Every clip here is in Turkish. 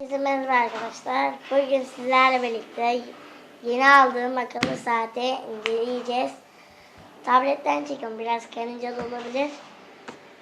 Herkese merhaba arkadaşlar. Bugün sizlerle birlikte yeni aldığım akıllı saati inceleyeceğiz. Tabletten çekiyorum. Biraz karıncalı olabilir.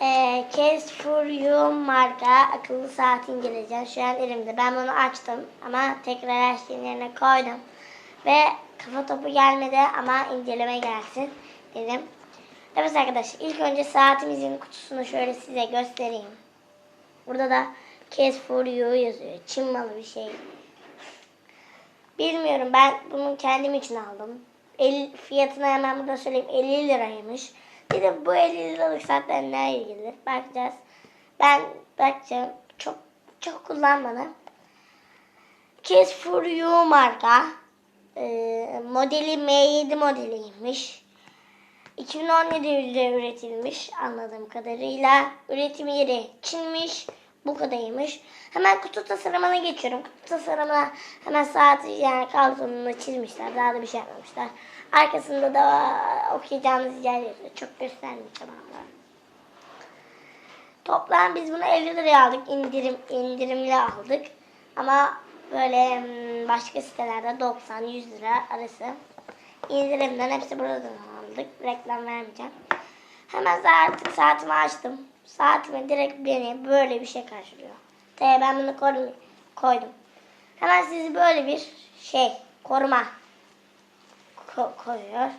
Ee, Case for You marka akıllı saati inceleyeceğim. Şu an elimde. Ben bunu açtım ama tekrar her yerine koydum. Ve kafa topu gelmedi ama inceleme gelsin dedim. Evet arkadaşlar ilk önce saatimizin kutusunu şöyle size göstereyim. Burada da Case for You yazıyor. Çin malı bir şey. Bilmiyorum ben bunu kendim için aldım. El, fiyatını hemen burada söyleyeyim 50 liraymış. Dedim bu 50 liralık saatten ne ilgili? Bakacağız. Ben bakacağım. Çok çok kullanmadım. Case for You marka. Ee, modeli M7 modeliymiş. 2017'de üretilmiş anladığım kadarıyla. Üretim yeri Çin'miş. Bu kadarıymış. Hemen kutu tasarımına geçiyorum. Kutu tasarımına hemen saati yani kartonunu çizmişler. Daha da bir şey yapmamışlar. Arkasında da okuyacağınız yer yazıyor. Çok göstermeyeceğim ama. Toplam biz bunu 50 liraya aldık. İndirim, indirimli aldık. Ama böyle hmm, başka sitelerde 90-100 lira arası. İndirimden hepsi buradan aldık. Reklam vermeyeceğim. Hemen artık saatimi açtım. Saatime direkt beni böyle bir şey karşılıyor. Tabii ben bunu koydum. Hemen sizi böyle bir şey koruma ko- koyuyor.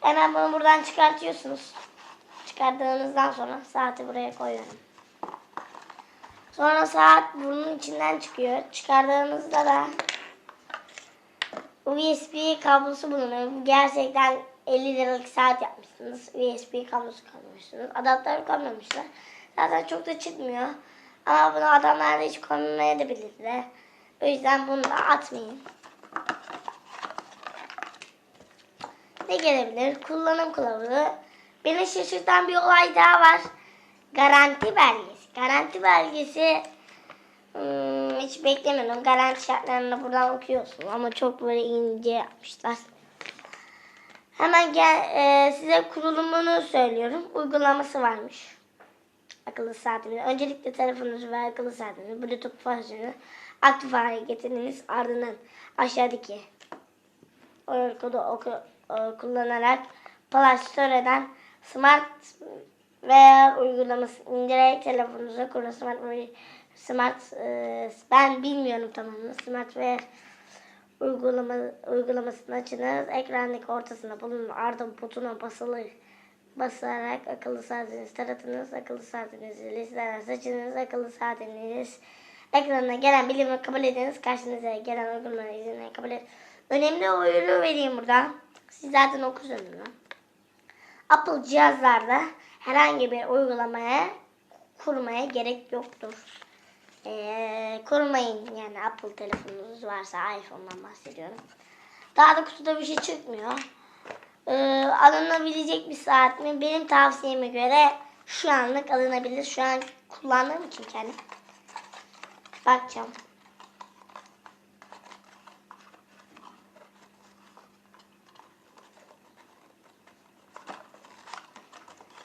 Hemen bunu buradan çıkartıyorsunuz. Çıkardığınızdan sonra saati buraya koyuyorum. Sonra saat bunun içinden çıkıyor. Çıkardığınızda da USB kablosu bulunuyor. Gerçekten 50 liralık saat yapmışsınız. USB kablosu koymuşsunuz. Adaptör koymamışlar. Zaten çok da çıkmıyor. Ama bunu adamlar da hiç koymayabilirler. O yüzden bunu da atmayın. Ne gelebilir? Kullanım kılavuzu. Beni şaşırtan bir olay daha var. Garanti belgesi. Garanti belgesi hmm, hiç beklemiyordum. Garanti şartlarını buradan okuyorsun ama çok böyle ince yapmışlar. Hemen gel, e, size kurulumunu söylüyorum. Uygulaması varmış. Akıllı saatimiz. Öncelikle telefonunuzu ve akıllı saatinizi Bluetooth fonksiyonu aktif hale getiriniz. Ardından aşağıdaki kodu oku, e, kullanarak Play Store'dan Smart veya uygulaması indirerek telefonunuza kurun. Smart, smart e, ben bilmiyorum tamamını. Smart ve uygulama, uygulamasını açınız. Ekrandaki ortasında bulunan ardın butona basılı basarak akıllı saatinizi taratınız. Akıllı saatinizi listeden seçiniz. Akıllı saatiniz ekranına gelen bildirimi kabul ediniz. Karşınıza gelen uygulamaları izlemeyi kabul edin. Önemli oyunu vereyim burada. Siz zaten okursunuz bunu. Apple cihazlarda herhangi bir uygulamaya kurmaya gerek yoktur. Ee, kurmayın yani Apple telefonunuz varsa iPhone'dan bahsediyorum. Daha da kutuda bir şey çıkmıyor. Ee, alınabilecek bir saat mi? Benim tavsiyeme göre şu anlık alınabilir. Şu an kullandığım için kendim. Bakacağım.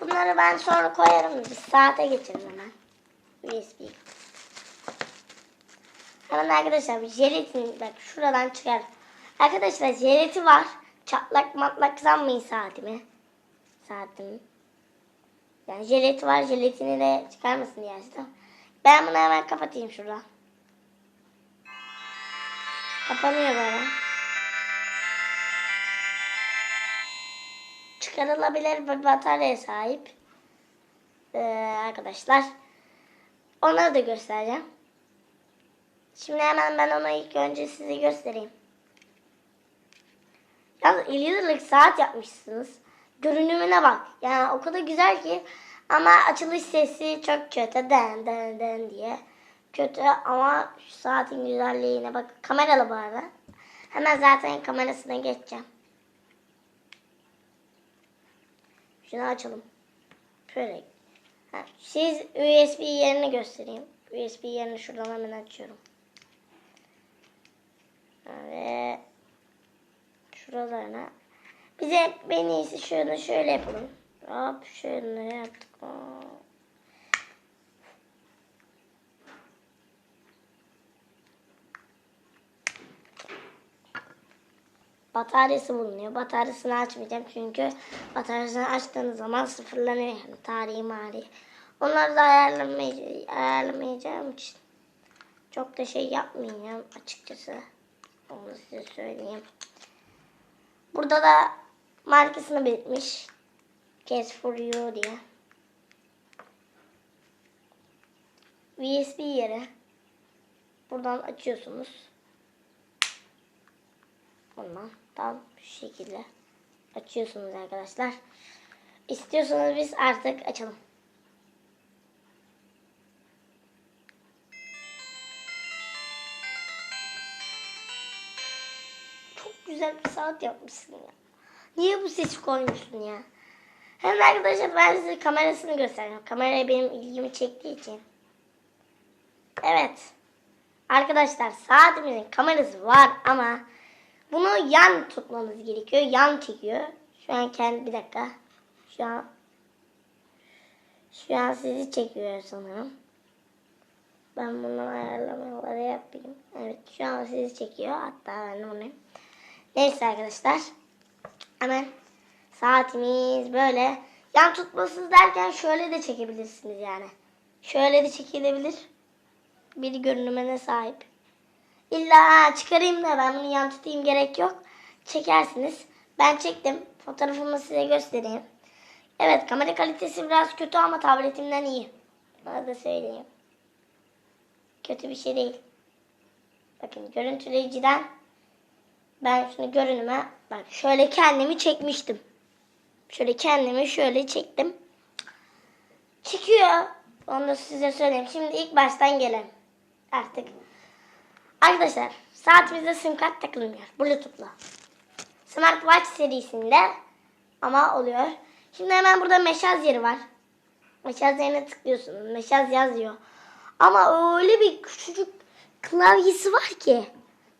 Bunları ben sonra koyarım. Bir saate geçelim hemen. USB. Hemen arkadaşlar bir jelatin bak şuradan çıkar. Arkadaşlar jeleti var. Çatlak matlak sanmayın saatimi. Saatimi. Yani jeleti var. Jelatini de çıkarmasın diye açtım. Ben bunu hemen kapatayım şuradan. Kapanıyor böyle. Çıkarılabilir bir bataryaya sahip. Ee, arkadaşlar. Onları da göstereceğim. Şimdi hemen ben ona ilk önce size göstereyim. Yalnız 50 liralık saat yapmışsınız. Görünümüne bak. Yani o kadar güzel ki. Ama açılış sesi çok kötü. Den den den diye. Kötü ama şu saatin güzelliğine bak. Kameralı bu arada. Hemen zaten kamerasına geçeceğim. Şunu açalım. Şöyle. Ha, siz USB yerini göstereyim. USB yerini şuradan hemen açıyorum. Ve şuralarına. Biz hep en iyisi şunu şöyle yapalım. Hop şunu yaptık. Bataryası bulunuyor. Bataryasını açmayacağım çünkü bataryasını açtığınız zaman sıfırlanıyor yani tarihi mali. Onları da ayarlamayacağım için çok da şey yapmayacağım açıkçası. Onu size söyleyeyim. Burada da markasını belirtmiş. Case for you diye. USB yeri. Buradan açıyorsunuz. Bundan tam şu şekilde açıyorsunuz arkadaşlar. İstiyorsanız biz artık açalım. Güzel bir saat yapmışsın ya. Niye bu sesi koymuşsun ya? Hem arkadaşlar ben size kamerasını göstereceğim. Kameraya benim ilgimi çektiği için. Evet. Arkadaşlar saatimizin kamerası var ama bunu yan tutmanız gerekiyor. Yan çekiyor. Şu an kendi bir dakika. Şu an şu an sizi çekiyor sanırım. Ben bunu ayarlamaları yapayım. Evet şu an sizi çekiyor. Hatta ben onu. Neyse arkadaşlar. Hemen saatimiz böyle. Yan tutmasız derken şöyle de çekebilirsiniz yani. Şöyle de çekilebilir. Bir görünümüne sahip. İlla çıkarayım da ben bunu yan tutayım gerek yok. Çekersiniz. Ben çektim. Fotoğrafımı size göstereyim. Evet kamera kalitesi biraz kötü ama tabletimden iyi. Bana da söyleyeyim. Kötü bir şey değil. Bakın görüntüleyiciden ben şunu görünüme bak şöyle kendimi çekmiştim. Şöyle kendimi şöyle çektim. Çekiyor. Onu da size söyleyeyim. Şimdi ilk baştan gelelim. Artık. Arkadaşlar saatimizde sim kart takılmıyor. Bluetooth'la. Smartwatch serisinde ama oluyor. Şimdi hemen burada meşaz yeri var. Meşaz yerine tıklıyorsunuz. Meşaz yazıyor. Ama öyle bir küçücük klavyesi var ki.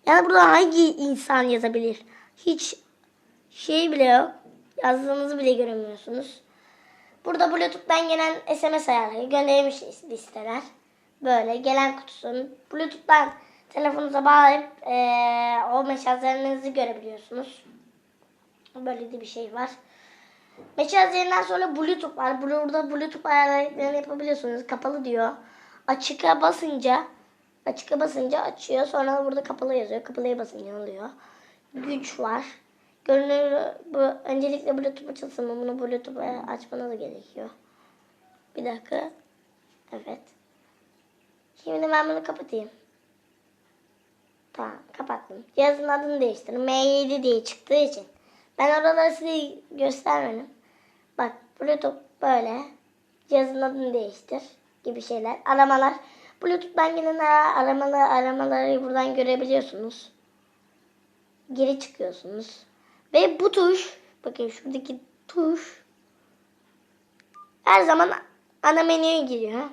Yani burada hangi insan yazabilir? Hiç şey bile yok. Yazdığınızı bile göremiyorsunuz. Burada Bluetooth'tan gelen SMS ayarları, gönderilmiş listeler. Böyle gelen kutusunu Bluetooth'tan telefonunuza bağlayıp eee, o mesajlarınızı görebiliyorsunuz. Böyle de bir şey var. Mesajlarından sonra Bluetooth var. Burada Bluetooth ayarlarını yapabiliyorsunuz. Kapalı diyor. Açıka basınca açıka basınca açıyor. Sonra burada kapalı yazıyor. Kapalıya basınca oluyor. Güç var. Görünür bu öncelikle Bluetooth açılsın mı? Bunu Bluetooth açmanız gerekiyor. Bir dakika. Evet. Şimdi ben bunu kapatayım. Tamam kapattım. Cihazın adını değiştirdim. M7 diye çıktığı için. Ben oraları size göstermedim. Bak Bluetooth böyle. Cihazın adını değiştir gibi şeyler. Aramalar. Bluetooth'tan gelen ara- aramaları, buradan görebiliyorsunuz. Geri çıkıyorsunuz. Ve bu tuş, bakın şuradaki tuş her zaman ana menüye giriyor.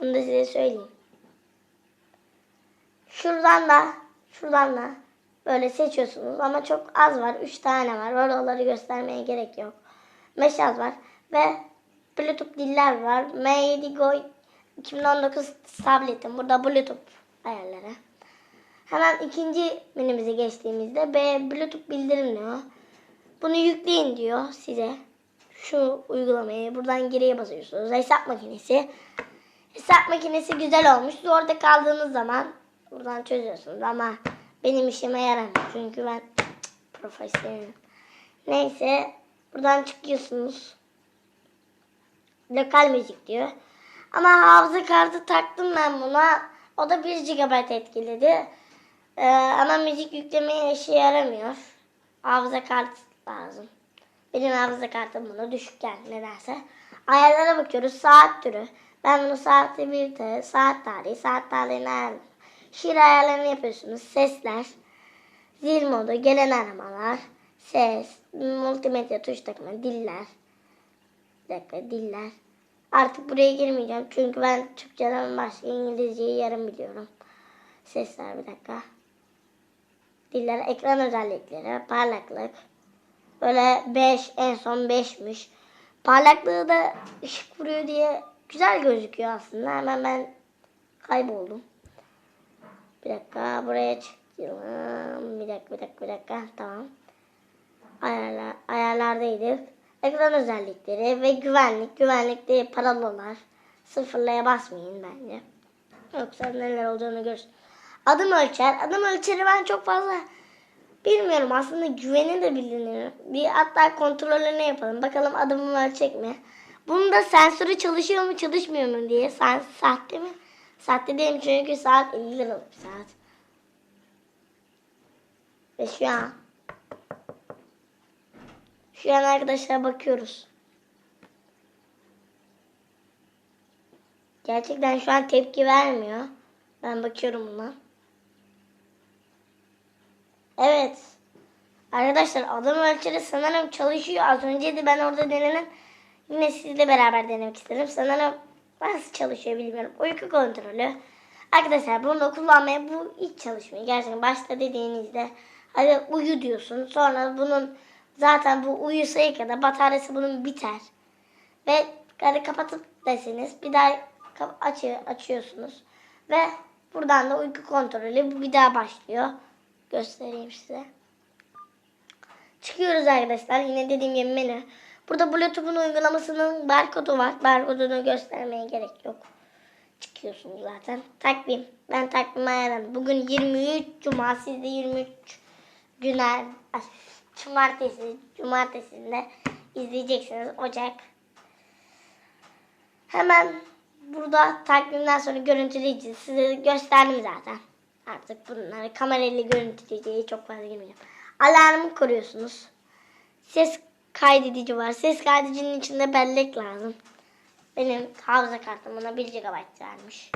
Bunu da size söyleyeyim. Şuradan da, şuradan da böyle seçiyorsunuz ama çok az var. 3 tane var. Oraları göstermeye gerek yok. Meşaz var ve Bluetooth diller var. M7 Go 2019 tabletim. Burada Bluetooth ayarları. Hemen ikinci menümüze geçtiğimizde B Bluetooth bildirim diyor. Bunu yükleyin diyor size. Şu uygulamayı buradan geriye basıyorsunuz. Hesap makinesi. Hesap makinesi güzel olmuş. Orada kaldığınız zaman buradan çözüyorsunuz ama benim işime yaramıyor. Çünkü ben profesyonelim. Neyse buradan çıkıyorsunuz. Lokal müzik diyor. Ama hafıza kartı taktım ben buna. O da 1 GB etkiledi. Ee, ama müzik yüklemeye işe yaramıyor. Hafıza kartı lazım. Benim hafıza kartım buna düşük geldi nedense. Ayarlara bakıyoruz. Saat türü. Ben bunu saatte bir saat tarihi, saat tarihini ayarladım. Şiir ayarlarını yapıyorsunuz. Sesler, zil modu, gelen aramalar, ses, multimedya tuş takımı, diller. Bir dakika, diller. Artık buraya girmeyeceğim çünkü ben Türkçeden başka İngilizceyi yarım biliyorum. Sesler bir dakika. Diller, ekran özellikleri, parlaklık. Böyle 5, en son 5'miş. Parlaklığı da ışık vuruyor diye güzel gözüküyor aslında. Hemen ben kayboldum. Bir dakika buraya çık Yılan. Bir dakika bir dakika bir dakika. Tamam. Ayarlar, ayarlardaydık. Ekran özellikleri ve güvenlik. Güvenlikte paralolar. Sıfırlaya basmayın bence. Yoksa neler olduğunu görürsün. Adım ölçer. Adım ölçeri ben çok fazla bilmiyorum. Aslında güveni de bilinir. Bir hatta kontrollerini yapalım. Bakalım adımım ölçecek mi? Bunun da sensörü çalışıyor mu çalışmıyor mu diye. Sen sahte mi? Sahte değilim çünkü saat 50 liralık saat. Ve şu an şu an arkadaşlar bakıyoruz. Gerçekten şu an tepki vermiyor. Ben bakıyorum buna. Evet. Arkadaşlar adım ölçeri sanırım çalışıyor. Az önce de ben orada denedim. Yine sizle beraber denemek istedim. Sanırım nasıl çalışıyor bilmiyorum. Uyku kontrolü. Arkadaşlar bunu kullanmaya bu hiç çalışmıyor. Gerçekten başta dediğinizde hadi uyu diyorsun. Sonra bunun zaten bu uyusaya kadar bataryası bunun biter. Ve hadi kapatıp deseniz bir daha kap- açı, açıyorsunuz. Ve buradan da uyku kontrolü bir daha başlıyor. Göstereyim size. Çıkıyoruz arkadaşlar. Yine dediğim gibi menü. Burada Bluetooth'un uygulamasının barkodu var. Barkodunu göstermeye gerek yok. Çıkıyorsunuz zaten. Takvim. Ben takvim ayarladım. Bugün 23 Cuma. Siz de 23 günler Cumartesi. Cumartesinde izleyeceksiniz. Ocak. Hemen burada takvimden sonra görüntüleyici size gösterdim zaten. Artık bunları kamerayla görüntüleyiciye çok fazla girmeyeceğim. Alarmı kuruyorsunuz. Ses kaydedici var. Ses kaydedicinin içinde bellek lazım. Benim hafıza kartım buna 1 GB vermiş.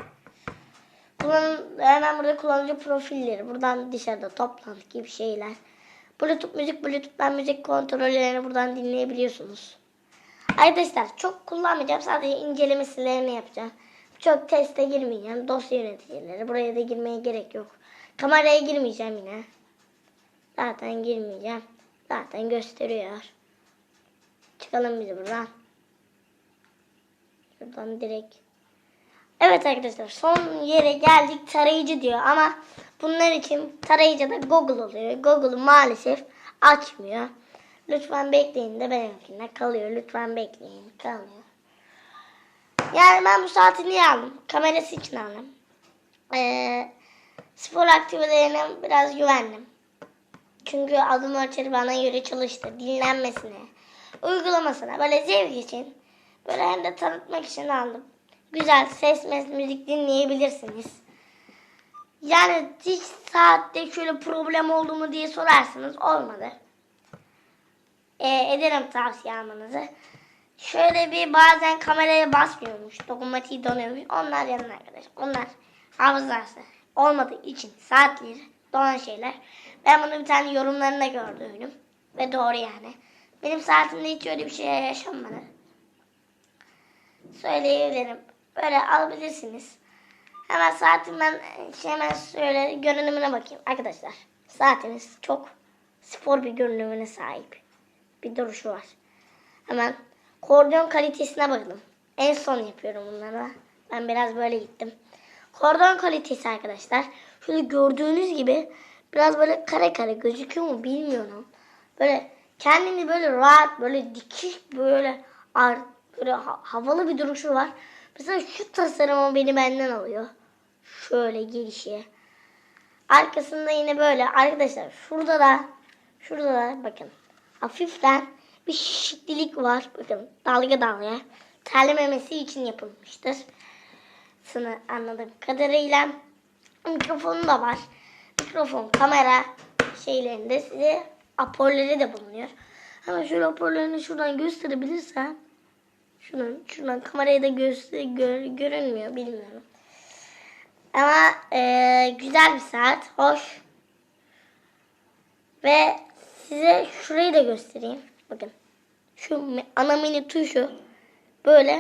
Bunun hemen burada kullanıcı profilleri. Buradan dışarıda toplantı gibi şeyler. Bluetooth müzik, Bluetooth'tan müzik kontrollerini buradan dinleyebiliyorsunuz. Arkadaşlar çok kullanmayacağım. Sadece incelemelerini yapacağım. Çok teste girmeyeceğim. Dosya yöneticileri. Buraya da girmeye gerek yok. Kameraya girmeyeceğim yine. Zaten girmeyeceğim. Zaten gösteriyor. Çıkalım biz buradan. Şuradan direkt. Evet arkadaşlar son yere geldik tarayıcı diyor ama bunlar için tarayıcıda Google oluyor. Google'u maalesef açmıyor. Lütfen bekleyin de benimkinde kalıyor. Lütfen bekleyin kalmıyor. Yani ben bu saati niye aldım? Kamerası için aldım. Ee, spor aktivitelerine biraz güvendim. Çünkü adım ölçeri bana göre çalıştı. Dinlenmesine, uygulamasına, böyle zevk için, böyle hem de tanıtmak için aldım. Güzel ses müzik dinleyebilirsiniz. Yani hiç saatte şöyle problem oldu mu diye sorarsınız. Olmadı. Ee, ederim tavsiye almanızı. Şöyle bir bazen kameraya basmıyormuş. Dokunmatiği donuyormuş. Onlar yanına arkadaş. Onlar hafızası olmadığı için saatleri donan şeyler. Ben bunu bir tane yorumlarında gördüm. Ve doğru yani. Benim saatimde hiç öyle bir şey yaşanmadı. Söyleyebilirim. Böyle alabilirsiniz. Hemen saatim ben şey hemen şöyle görünümüne bakayım. Arkadaşlar saatimiz çok spor bir görünümüne sahip. Bir duruşu var. Hemen kordon kalitesine bakalım. En son yapıyorum bunları. Ben biraz böyle gittim. Kordon kalitesi arkadaşlar. Şöyle gördüğünüz gibi biraz böyle kare kare gözüküyor mu bilmiyorum. Böyle kendini böyle rahat böyle dikiş böyle ar, böyle ha- havalı bir duruşu var. Mesela şu tasarımı beni benden alıyor. Şöyle gelişi. Arkasında yine böyle arkadaşlar şurada da şurada da bakın hafiften bir şişiklik var. Bakın dalga dalga terlememesi için yapılmıştır. Sana anladığım kadarıyla mikrofonu da var. Mikrofon, kamera şeylerinde size aporları da bulunuyor. Ama şöyle aporlarını şuradan gösterebilirsem şuradan, şuradan kameraya da göster, gör, görünmüyor bilmiyorum. Ama e, güzel bir saat. Hoş. Ve size şurayı da göstereyim. Bakın. Şu ana menü tuşu böyle